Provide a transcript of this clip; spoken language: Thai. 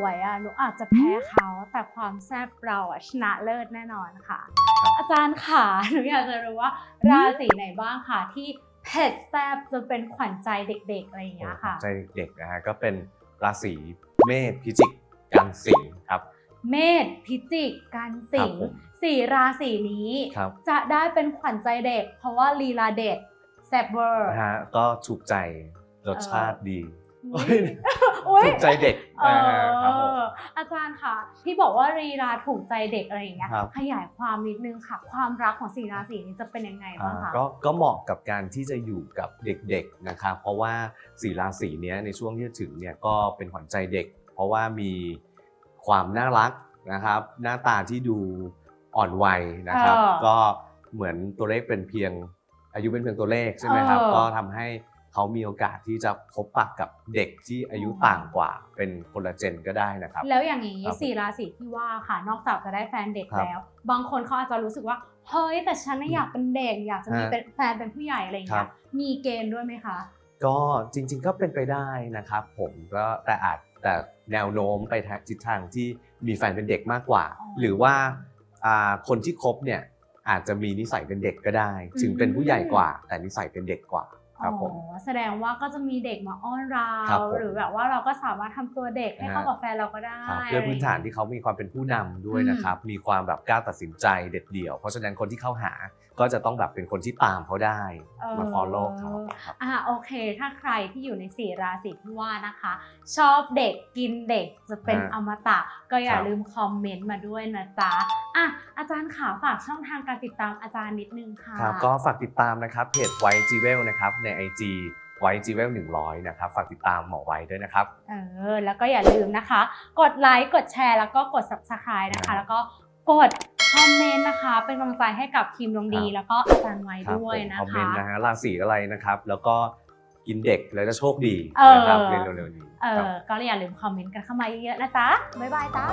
วยอะหนูอาจจะแพ้เขาแต่ความแซ่บเราอะชนะเลิศแน่นอนค่ะครับอาจารย์ค่ะหนูอยากจะรู้ว่าราศีไหนบ้างค่ะที่เผ็ดแซ่บจนเป็นขวัญใจเด็กๆอะไรอย่างเงี้ยค่ะใจเด็กๆนะฮะก็เป็นราศีเมษพิจิกกันสิงห์ครับ เมษพิจิกกันสิงครับผมสี่ราศีนี้ครับจะได้เป็นขวัญใจเด็ก เพราะว่าลีลาเด็ดแซ่บเวอร์นะฮะก็ถูกใจรสชาติดีอุ๊เฮ้ยยอุ๊ย ถูกใจเด็กเอนะฮะครับผมออาจารย์ค่ะ ที่บอกว่าลีลาถูกใจเด็กอะไรอย่างเงี้ยครับขยายความนิดนึงค่ะ ความรักของสี่ราศีนี้จะเป็นยังไงบ้างอ่าคะก็ก็เหมาะกับการที่จะอยู่กับเด็กๆนะครับเพราะว่าสีราศีเนี้ยในช่วงที่จะถึงเนี่ยก็เป็นขวัญใจเด็ก เพราะว่ามีความน่ารักนะครับ หน้าตาที่ดูอ่อนวัยนะครับเออก็เหมือนตัวเลขเป็นเพียงอายุเป็นเพียงตัวเลขใช่ไหมครับเออก็ทำให้ เขามีโอกาสที่จะพบปะกับเด็กที่อายุต่างกว่า เป็นคนละเจนก็ได้นะครับ แล้วอย่างนี้ครับสี่ราศีที่ว่าค่ะ นอกจากจะได้แฟนเด็กครับแล้ว บางคนเขาอาจจะรู้สึกว่า เฮ้ย แต่ฉันน่ะอยากเป็นเด็ก อยากจะมีฮะเป็นแฟนเป็นผู้ใหญ่อะไรอย่างครัเงี้บยมีเกณฑ์ด้วยไหมคะ ก็จริงๆก็เป็นไปได้นะครับผมก็แต่อาจแต่แนวโน้มไปทางทิศทางที่มีแฟนเป็นเด็กมากกว่า อ๋อหรือว่าอ่าคนที่คบเนี่ยอาจจะมีนิสัยเป็นเด็กก็ได้ ถึงเป็นผู้ใหญ่กว่า แต่นิสัยเป็นเด็กกว่า ครับผมอ๋อแสดงว่าก็จะมีเด็กมาอ้อนเราครับผมหรือแบบว่าเราก็สามารถทำตัวเด็กให้เข้าฮะกับแฟนเราก็ได้ครับด้วยพื้นฐานที่เขามีความเป็นผู้นำด้วยนะครับ มีความแบบกล้าตัดสินใจเด็ดเดี่ยว เพราะฉะนั้นคนที่เข้าหาก็จะต้องแบบเป็นคนที่ตามเขาได้เออมา follow เขาครับอ่าโอเค ถ้าใครที่อยู่ในสี่ราศีที่ว่านะคะ ชอบเด็กกินเด็กจะเป็นฮะอมตะก็อย่าครับลืมคอมเมนต์มาด้วยนะจ๊ะอะอาจารย์ขาฝากช่องทางการติดตามอาจารย์นิดนึงค่ะครับก็ฝากติดตามนะครับเพจไวจีเวลนะครับใน IG ไวจีเวล100นะครับฝากติดตามหมอไว้ด้วยนะครับเออแล้วก็อย่าลืมนะคะ กดไลค์กดแชร์แล้วก็กด subscribe นะคะครับแล้วก็กดคอมเมนต์นะคะ เป็นกำลังใจให้กับทีมดวงดีครับแล้วก็อาจารย์ไว้ครับด้วยผมนะคอมเมนคะต์นะฮะราศีอะไรนะครับ แล้วก็กินเด็กแล้วจะโชคดีเออนะครับเร็วๆนี้เอครับอก็อย่าลืมคอมเมนต์กันเข้ามาเยอะๆนะจ๊ะบ๊ายบายจ้า